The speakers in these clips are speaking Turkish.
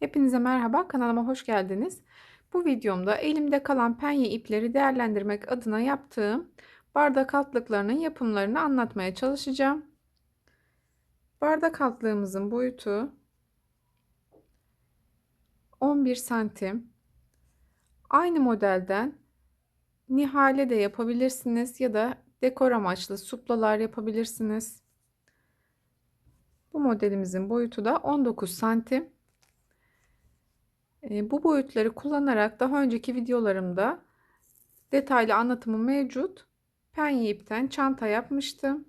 Hepinize merhaba, kanalıma hoş geldiniz. Bu videomda elimde kalan penye ipleri değerlendirmek adına yaptığım bardak altlıklarının yapımlarını anlatmaya çalışacağım. Bardak altlığımızın boyutu 11 santim. Aynı modelden nihale de yapabilirsiniz ya da dekor amaçlı suplalar yapabilirsiniz. Bu modelimizin boyutu da 19 santim. Bu boyutları kullanarak daha önceki videolarımda detaylı anlatımı mevcut. Penye ipten çanta yapmıştım.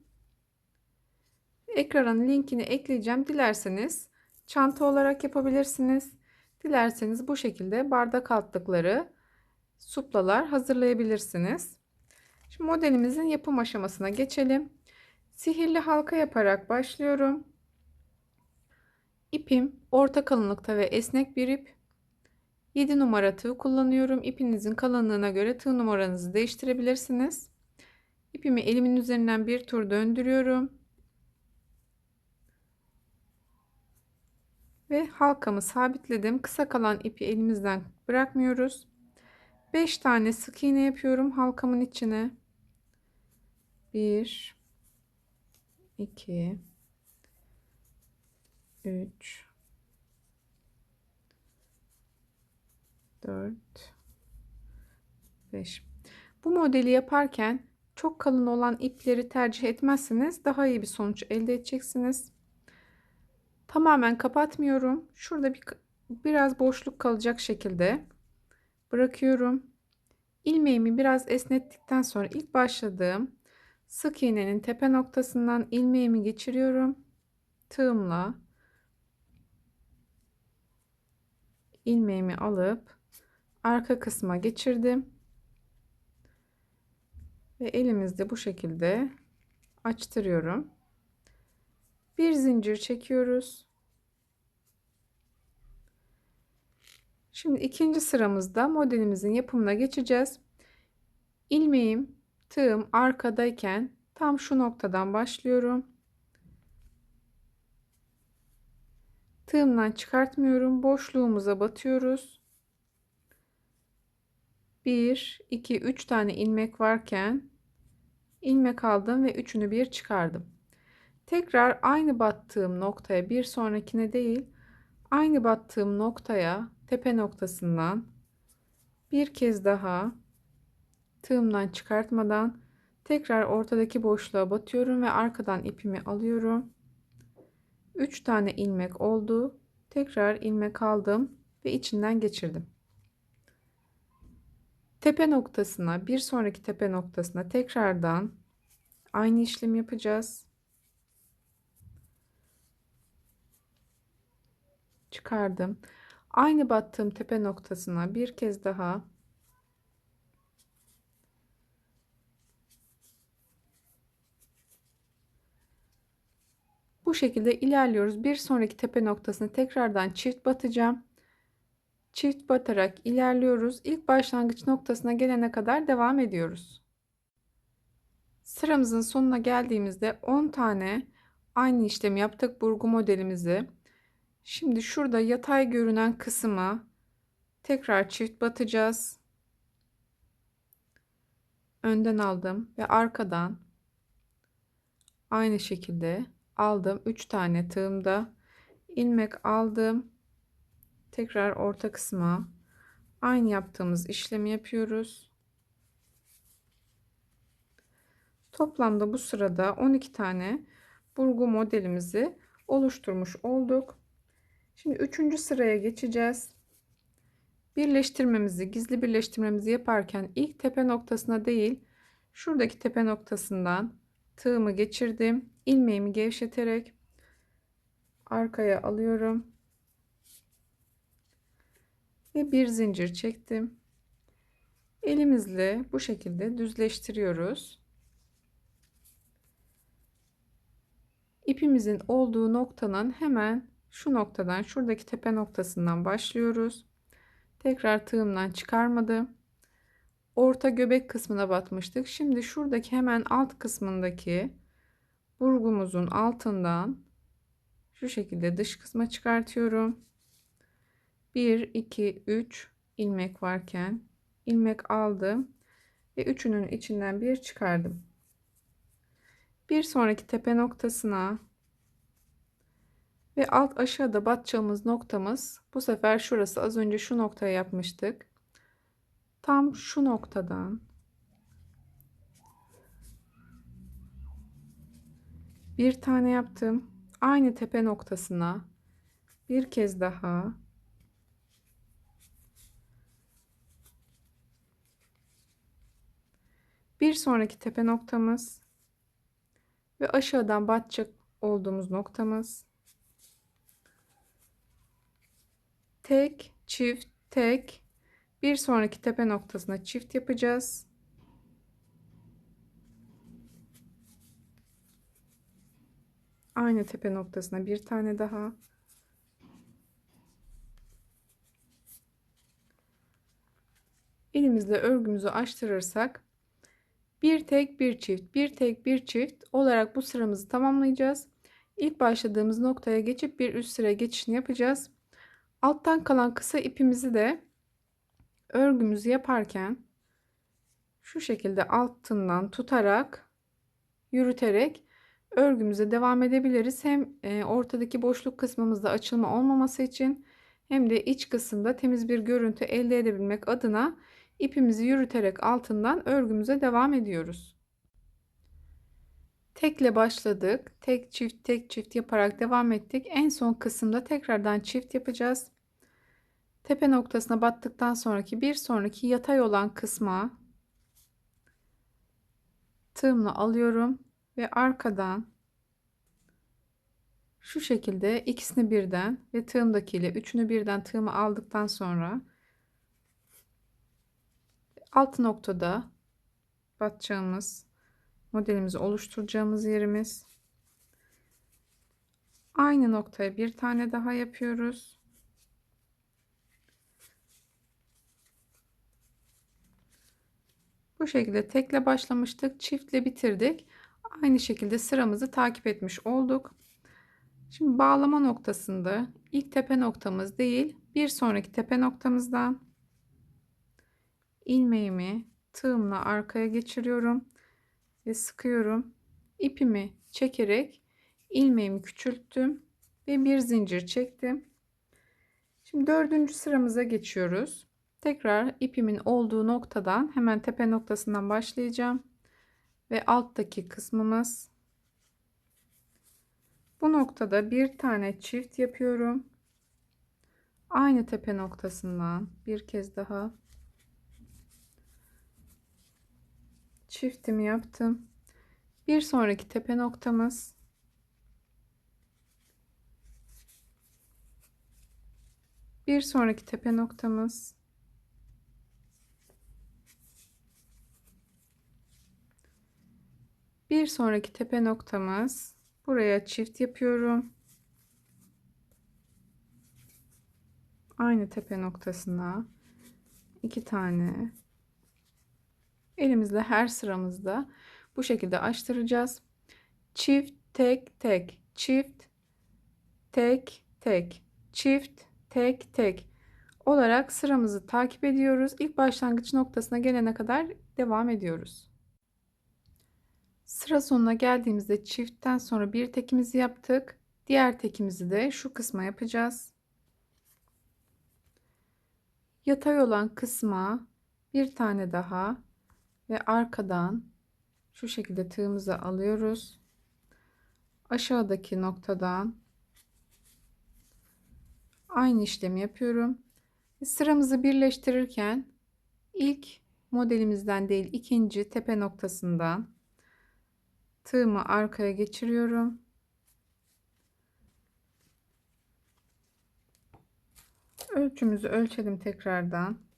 Ekranın linkini ekleyeceğim. Dilerseniz çanta olarak yapabilirsiniz. Dilerseniz bu şekilde bardak altlıkları, suplalar hazırlayabilirsiniz. Şimdi modelimizin yapım aşamasına geçelim. Sihirli halka yaparak başlıyorum. İpim orta kalınlıkta ve esnek bir ip. 7 numara tığ kullanıyorum. İpinizin kalınlığına göre tığ numaranızı değiştirebilirsiniz. İpimi elimin üzerinden bir tur döndürüyorum. Ve halkamı sabitledim. Kısa kalan ipi elimizden bırakmıyoruz. 5 tane sık iğne yapıyorum halkamın içine. 1 2 3 4 5 bu modeli yaparken çok kalın olan ipleri tercih etmezseniz daha iyi bir sonuç elde edeceksiniz. Tamamen kapatmıyorum. Şurada bir biraz boşluk kalacak şekilde bırakıyorum. İlmeğimi biraz esnettikten sonra ilk başladığım sık iğnenin tepe noktasından ilmeğimi geçiriyorum. Tığımla ilmeğimi alıp arka kısma geçirdim. Ve elimizde bu şekilde açtırıyorum. Bir zincir çekiyoruz. Şimdi ikinci sıramızda modelimizin yapımına geçeceğiz. İlmeğim, tığım arkadayken tam şu noktadan başlıyorum. Tığımdan çıkartmıyorum. Boşluğumuza batıyoruz. 1 2 3 tane ilmek varken ilmek aldım ve üçünü bir çıkardım. Tekrar aynı battığım noktaya bir sonrakine değil aynı battığım noktaya tepe noktasından bir kez daha tığımdan çıkartmadan tekrar ortadaki boşluğa batıyorum ve arkadan ipimi alıyorum. 3 tane ilmek oldu. Tekrar ilmek aldım ve içinden geçirdim. Tepe noktasına bir sonraki tepe noktasına tekrardan aynı işlemi yapacağız. Çıkardım. Aynı battığım tepe noktasına bir kez daha Bu şekilde ilerliyoruz. Bir sonraki tepe noktasına tekrardan çift batacağım çift batarak ilerliyoruz. İlk başlangıç noktasına gelene kadar devam ediyoruz. Sıramızın sonuna geldiğimizde 10 tane aynı işlemi yaptık burgu modelimizi. Şimdi şurada yatay görünen kısmı tekrar çift batacağız. Önden aldım ve arkadan aynı şekilde aldım 3 tane tığımda ilmek aldım tekrar orta kısma aynı yaptığımız işlemi yapıyoruz. Toplamda bu sırada 12 tane burgu modelimizi oluşturmuş olduk. Şimdi 3. sıraya geçeceğiz. Birleştirmemizi, gizli birleştirmemizi yaparken ilk tepe noktasına değil, şuradaki tepe noktasından tığımı geçirdim. ilmeğimi gevşeterek arkaya alıyorum ve bir zincir çektim. Elimizle bu şekilde düzleştiriyoruz. İpimizin olduğu noktanın hemen şu noktadan şuradaki tepe noktasından başlıyoruz. Tekrar tığımdan çıkarmadım. Orta göbek kısmına batmıştık. Şimdi şuradaki hemen alt kısmındaki burgumuzun altından şu şekilde dış kısma çıkartıyorum 1 2 3 ilmek varken ilmek aldım ve üçünün içinden bir çıkardım. Bir sonraki tepe noktasına ve alt aşağıda batacağımız noktamız bu sefer şurası az önce şu noktaya yapmıştık. Tam şu noktadan bir tane yaptım. Aynı tepe noktasına bir kez daha bir sonraki tepe noktamız ve aşağıdan batacak olduğumuz noktamız. Tek çift tek. Bir sonraki tepe noktasına çift yapacağız. Aynı tepe noktasına bir tane daha. Elimizle örgümüzü açtırırsak bir tek bir çift bir tek bir çift olarak bu sıramızı tamamlayacağız İlk başladığımız noktaya geçip bir üst sıra geçişini yapacağız alttan kalan kısa ipimizi de örgümüzü yaparken şu şekilde altından tutarak yürüterek örgümüze devam edebiliriz. Hem e, ortadaki boşluk kısmımızda açılma olmaması için hem de iç kısımda temiz bir görüntü elde edebilmek adına ipimizi yürüterek altından örgümüze devam ediyoruz. Tekle başladık. Tek çift tek çift yaparak devam ettik. En son kısımda tekrardan çift yapacağız. Tepe noktasına battıktan sonraki bir sonraki yatay olan kısma tığımla alıyorum ve arkadan şu şekilde ikisini birden ve tığımdaki ile üçünü birden tığımı aldıktan sonra alt noktada batacağımız modelimizi oluşturacağımız yerimiz. Aynı noktaya bir tane daha yapıyoruz. Bu şekilde tekle başlamıştık çiftle bitirdik. Aynı şekilde sıramızı takip etmiş olduk. Şimdi bağlama noktasında ilk tepe noktamız değil bir sonraki tepe noktamızdan ilmeğimi tığımla arkaya geçiriyorum ve sıkıyorum. İpimi çekerek ilmeğimi küçülttüm ve bir zincir çektim. Şimdi dördüncü sıramıza geçiyoruz. Tekrar ipimin olduğu noktadan hemen tepe noktasından başlayacağım. Ve alttaki kısmımız. Bu noktada bir tane çift yapıyorum. Aynı tepe noktasından bir kez daha çiftimi yaptım. Bir sonraki tepe noktamız. Bir sonraki tepe noktamız. Bir sonraki tepe noktamız. Buraya çift yapıyorum. Aynı tepe noktasına iki tane elimizle her sıramızda bu şekilde açtıracağız. Çift tek tek çift tek tek çift tek tek olarak sıramızı takip ediyoruz. İlk başlangıç noktasına gelene kadar devam ediyoruz. Sıra sonuna geldiğimizde çiftten sonra bir tekimizi yaptık. Diğer tekimizi de şu kısma yapacağız. Yatay olan kısma bir tane daha ve arkadan şu şekilde tığımızı alıyoruz. Aşağıdaki noktadan aynı işlemi yapıyorum. Sıramızı birleştirirken ilk modelimizden değil ikinci tepe noktasından tığımı arkaya geçiriyorum. Ölçümüzü ölçelim tekrardan.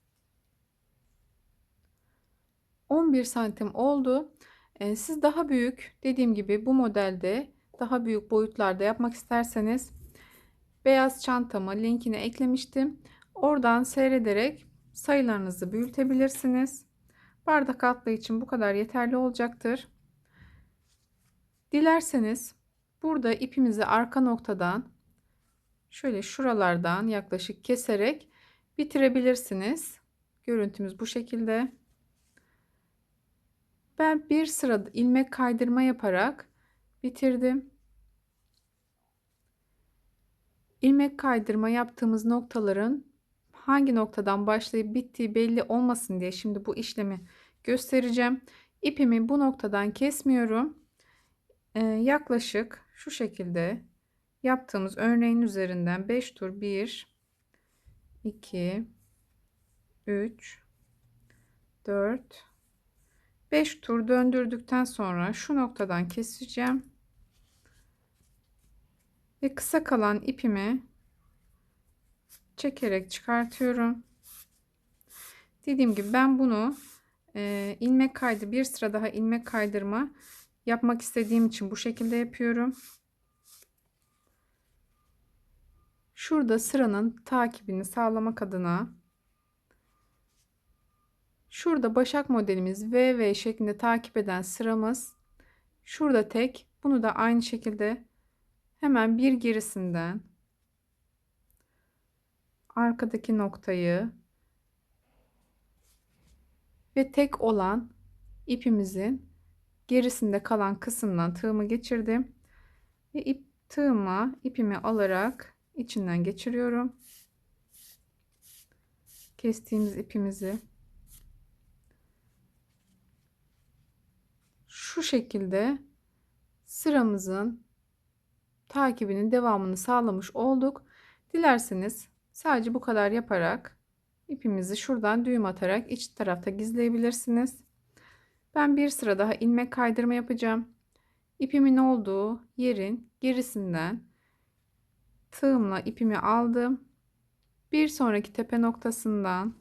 11 santim oldu. Ee, siz daha büyük dediğim gibi bu modelde daha büyük boyutlarda yapmak isterseniz beyaz çantamı linkine eklemiştim. Oradan seyrederek sayılarınızı büyütebilirsiniz. Bardak altlığı için bu kadar yeterli olacaktır. Dilerseniz burada ipimizi arka noktadan şöyle şuralardan yaklaşık keserek bitirebilirsiniz. Görüntümüz bu şekilde. Ben bir sıra ilmek kaydırma yaparak bitirdim. İlmek kaydırma yaptığımız noktaların hangi noktadan başlayıp bittiği belli olmasın diye şimdi bu işlemi göstereceğim. İpimi bu noktadan kesmiyorum. Ee, yaklaşık şu şekilde yaptığımız örneğin üzerinden 5 tur 1 2 3 4 5 tur döndürdükten sonra şu noktadan keseceğim. Ve kısa kalan ipimi çekerek çıkartıyorum. Dediğim gibi ben bunu e, ilmek kaydı bir sıra daha ilmek kaydırma yapmak istediğim için bu şekilde yapıyorum. Şurada sıranın takibini sağlamak adına şurada başak modelimiz VV şeklinde takip eden sıramız. Şurada tek. Bunu da aynı şekilde hemen bir gerisinden arkadaki noktayı ve tek olan ipimizin gerisinde kalan kısımdan tığımı geçirdim. Ve ip tığıma ipimi alarak içinden geçiriyorum. Kestiğimiz ipimizi şu şekilde sıramızın takibinin devamını sağlamış olduk. Dilerseniz sadece bu kadar yaparak ipimizi şuradan düğüm atarak iç tarafta gizleyebilirsiniz. Ben bir sıra daha ilmek kaydırma yapacağım. İpimin olduğu yerin gerisinden tığımla ipimi aldım. Bir sonraki tepe noktasından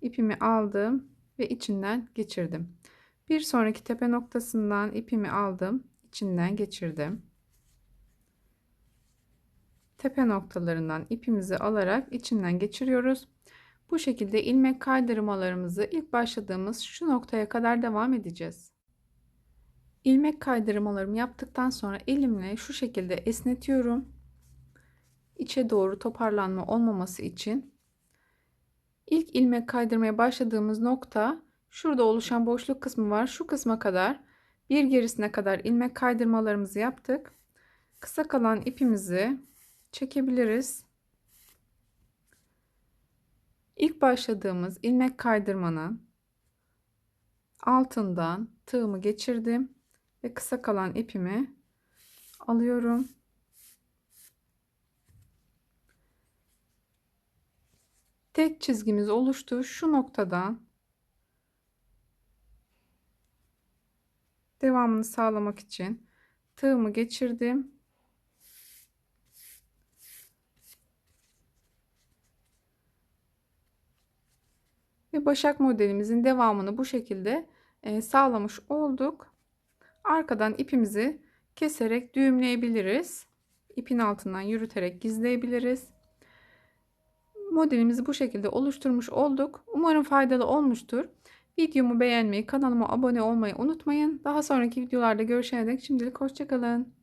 ipimi aldım ve içinden geçirdim. Bir sonraki tepe noktasından ipimi aldım, içinden geçirdim. Tepe noktalarından ipimizi alarak içinden geçiriyoruz. Bu şekilde ilmek kaydırmalarımızı ilk başladığımız şu noktaya kadar devam edeceğiz. İlmek kaydırmalarımı yaptıktan sonra elimle şu şekilde esnetiyorum. İçe doğru toparlanma olmaması için ilk ilmek kaydırmaya başladığımız nokta Şurada oluşan boşluk kısmı var. Şu kısma kadar bir gerisine kadar ilmek kaydırmalarımızı yaptık. Kısa kalan ipimizi çekebiliriz. İlk başladığımız ilmek kaydırmanın altından tığımı geçirdim ve kısa kalan ipimi alıyorum. Tek çizgimiz oluştu. Şu noktadan devamını sağlamak için tığımı geçirdim. Ve başak modelimizin devamını bu şekilde e, sağlamış olduk. Arkadan ipimizi keserek düğümleyebiliriz. İpin altından yürüterek gizleyebiliriz. Modelimizi bu şekilde oluşturmuş olduk. Umarım faydalı olmuştur. Videomu beğenmeyi, kanalıma abone olmayı unutmayın. Daha sonraki videolarda görüşene dek şimdilik hoşçakalın.